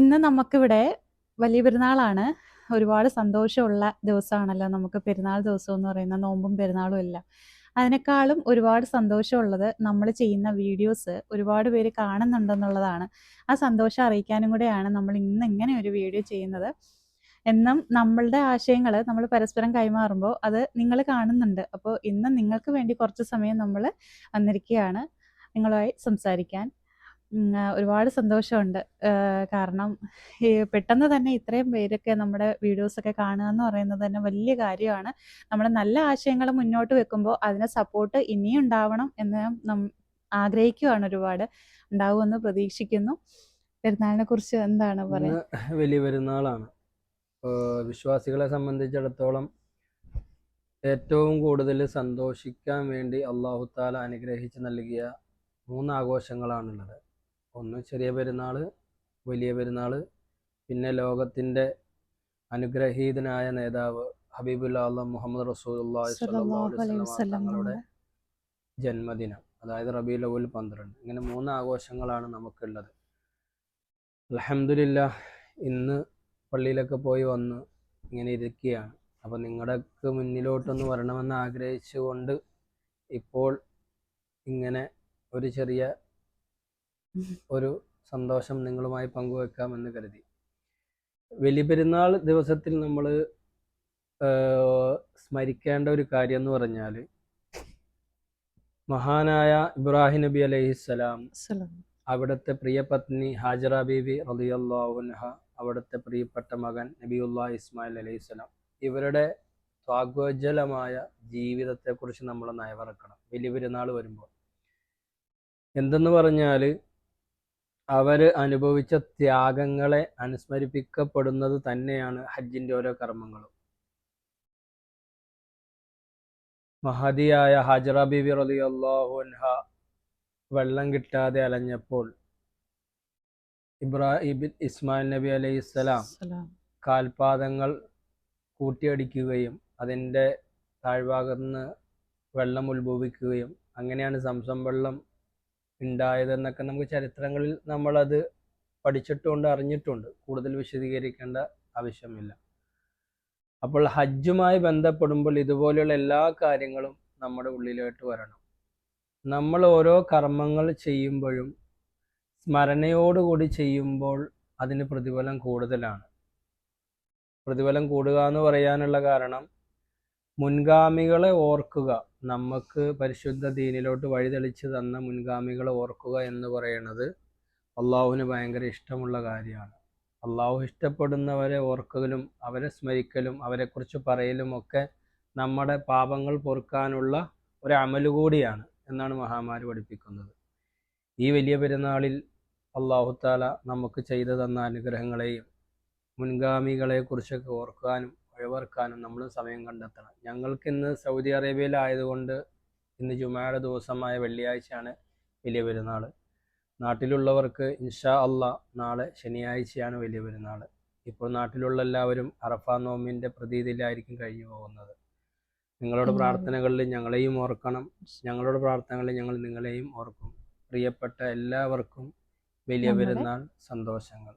ഇന്ന് നമുക്കിവിടെ വലിയ പെരുന്നാളാണ്. ഒരുപാട് സന്തോഷമുള്ള ദിവസമാണല്ലോ നമുക്ക് പെരുന്നാൾ ദിവസം എന്ന് പറയുന്ന നോമ്പും പെരുന്നാളും എല്ലാം. അതിനേക്കാളും ഒരുപാട് സന്തോഷമുള്ളത് നമ്മൾ ചെയ്യുന്ന വീഡിയോസ് ഒരുപാട് പേര് കാണുന്നുണ്ടെന്നുള്ളതാണ്. ആ സന്തോഷം അറിയിക്കാനും കൂടെയാണ് നമ്മൾ ഇന്ന് ഇങ്ങനെ ഒരു വീഡിയോ ചെയ്യുന്നത്. എന്നും നമ്മളുടെ ആശയങ്ങൾ നമ്മൾ പരസ്പരം കൈമാറുമ്പോൾ അത് നിങ്ങൾ കാണുന്നുണ്ട്. അപ്പോൾ ഇന്ന് നിങ്ങൾക്ക് വേണ്ടി കുറച്ച് സമയം നമ്മൾ വന്നിരിക്കുകയാണ് നിങ്ങളുമായി സംസാരിക്കാൻ. ഒരുപാട് സന്തോഷമുണ്ട്. കാരണം ഈ പെട്ടെന്ന് തന്നെ ഇത്രയും പേരൊക്കെ നമ്മുടെ വീഡിയോസൊക്കെ കാണുക എന്ന് പറയുന്നത് തന്നെ വലിയ കാര്യമാണ്. നമ്മൾ നല്ല ആശയങ്ങൾ മുന്നോട്ട് വെക്കുമ്പോൾ അതിനെ സപ്പോർട്ട് ഇനിയും ഉണ്ടാവണം എന്ന് നം ആഗ്രഹിക്കുകയാണ് ഒരുപാട്. ഉണ്ടാവുമെന്ന് പ്രതീക്ഷിക്കുന്നു. പെരുന്നാളിനെ കുറിച്ച് എന്താണ് പറയുന്നത് വലിയ പെരുന്നാളാണ് വിശ്വാസികളെ സംബന്ധിച്ചിടത്തോളം ഏറ്റവും കൂടുതൽ സന്തോഷിക്കാൻ വേണ്ടി അള്ളാഹു താല അനുഗ്രഹിച്ച് നൽകിയ മൂന്ന് ആഘോഷങ്ങളാണുള്ളത് ഒന്ന് ചെറിയ പെരുന്നാൾ വലിയ പെരുന്നാൾ പിന്നെ ലോകത്തിന്റെ അനുഗ്രഹീതനായ നേതാവ് ഹബീബുല്ല അള്ളാഹ് മുഹമ്മദ് തങ്ങളുടെ ജന്മദിനം അതായത് റബീഉൽ അവ്വൽ പന്ത്രണ്ട്. ഇങ്ങനെ മൂന്ന് ആഘോഷങ്ങളാണ് നമുക്കുള്ളത്. അൽഹംദുലില്ലാ ഇന്ന് പള്ളിയിലൊക്കെ പോയി വന്ന് ഇങ്ങനെ ഇരിക്കുകയാണ്. അപ്പോൾ നിങ്ങളുടെയൊക്കെ മുന്നിലോട്ടൊന്ന് വരണമെന്ന് ആഗ്രഹിച്ചുകൊണ്ട് ഇപ്പോൾ ഇങ്ങനെ ഒരു ചെറിയ ഒരു സന്തോഷം നിങ്ങളുമായി പങ്കുവെക്കാമെന്ന് കരുതി. വലിയ പെരുന്നാൾ ദിവസത്തിൽ നമ്മൾ സ്മരിക്കേണ്ട ഒരു കാര്യം എന്ന് പറഞ്ഞാൽ മഹാനായ ഇബ്രാഹിം നബി അലൈഹിസ്സലാം. അവിടുത്തെ പ്രിയപത്നി ഹാജറ ബീബി റളിയല്ലാഹുൻഹ അവിടുത്തെ പ്രിയപ്പെട്ട മകൻ നബിയുല്ലാ ഇസ്മായിൽ അലൈഹിസ്സലാം ഇവരുടെ സ്വാഗോജ്വലമായ ജീവിതത്തെക്കുറിച്ച് നമ്മൾ നയവറക്കണം. വലിയ പെരുന്നാൾ വരുമ്പോൾ. എന്തെന്ന് പറഞ്ഞാൽ അവർ അനുഭവിച്ച ത്യാഗങ്ങളെ അനുസ്മരിപ്പിക്കപ്പെടുന്നത് തന്നെയാണ് ഹജ്ജിന്റെ ഓരോ കർമ്മങ്ങളും. മഹതിയായ ഹാജറ ബിബി റലി അൻഹ വെള്ളം കിട്ടാതെ അലഞ്ഞപ്പോൾ ഇബ്രാഹിബിൻ ഇസ്മായിൽ നബി അലൈഹി സ്വലാം കാൽപാദങ്ങൾ കൂട്ടിയടിക്കുകയും അതിന്റെ താഴ്ഭാഗത്ത് നിന്ന് വെള്ളം ഉത്ഭവിക്കുകയും അങ്ങനെയാണ് സംസം വെള്ളം ഉണ്ടായതെന്നൊക്കെ നമുക്ക് ചരിത്രങ്ങളിൽ നമ്മളത് പഠിച്ചിട്ടുണ്ട് അറിഞ്ഞിട്ടുണ്ട്. കൂടുതൽ വിശദീകരിക്കേണ്ട ആവശ്യമില്ല. അപ്പോൾ ഹജ്ജുമായി ബന്ധപ്പെടുമ്പോൾ ഇതുപോലെയുള്ള എല്ലാ കാര്യങ്ങളും നമ്മുടെ ഉള്ളിലോട്ട് വരണം. നമ്മൾ ഓരോ കർമ്മങ്ങൾ ചെയ്യുമ്പോഴും സ്മരണയോടുകൂടി ചെയ്യുമ്പോൾ അതിന് പ്രതിഫലം കൂടുതലാണ്. പ്രതിഫലം കൂടുക എന്ന് പറയാനുള്ള കാരണം മുൻഗാമികളെ ഓർക്കുക. നമുക്ക് പരിശുദ്ധ ദീനിലോട്ട് വഴിതെളിച്ച് തന്ന മുൻഗാമികളെ ഓർക്കുക എന്ന് പറയുന്നത് അള്ളാഹുവിന് ഭയങ്കര ഇഷ്ടമുള്ള കാര്യമാണ്. അള്ളാഹു ഇഷ്ടപ്പെടുന്നവരെ ഓർക്കലും അവരെ സ്മരിക്കലും അവരെക്കുറിച്ച് പറയലും ഒക്കെ നമ്മുടെ പാപങ്ങൾ പൊറുക്കാനുള്ള ഒരു അമലുകൂടിയാണ് എന്നാണ് മഹാമാരി പഠിപ്പിക്കുന്നത്. ഈ വലിയ പെരുന്നാളിൽ അള്ളാഹുത്താല നമുക്ക് ചെയ്തു തന്ന അനുഗ്രഹങ്ങളെയും മുൻഗാമികളെ കുറിച്ചൊക്കെ ഓർക്കാനും ഒഴിവർക്കാനും നമ്മൾ സമയം കണ്ടെത്തണം. ഞങ്ങൾക്ക് ഇന്ന് സൗദി അറേബ്യയിലായതുകൊണ്ട് ഇന്ന് ജുമായുടെ ദിവസമായ വെള്ളിയാഴ്ചയാണ് വലിയ പെരുന്നാൾ. നാട്ടിലുള്ളവർക്ക് ഇൻഷാ അല്ല നാളെ ശനിയാഴ്ചയാണ് വലിയ പെരുന്നാൾ. ഇപ്പോൾ നാട്ടിലുള്ള എല്ലാവരും അറഫ നോമിന്റെ പ്രതീതിയിലായിരിക്കും കഴിഞ്ഞു പോകുന്നത്. നിങ്ങളുടെ. പ്രാർത്ഥനകളിൽ ഞങ്ങളെയും ഓർക്കണം. ഞങ്ങളുടെ പ്രാർത്ഥനകളിൽ ഞങ്ങൾ നിങ്ങളെയും ഓർക്കും. പ്രിയപ്പെട്ട എല്ലാവർക്കും വലിയ പെരുന്നാൾ സന്തോഷങ്ങൾ.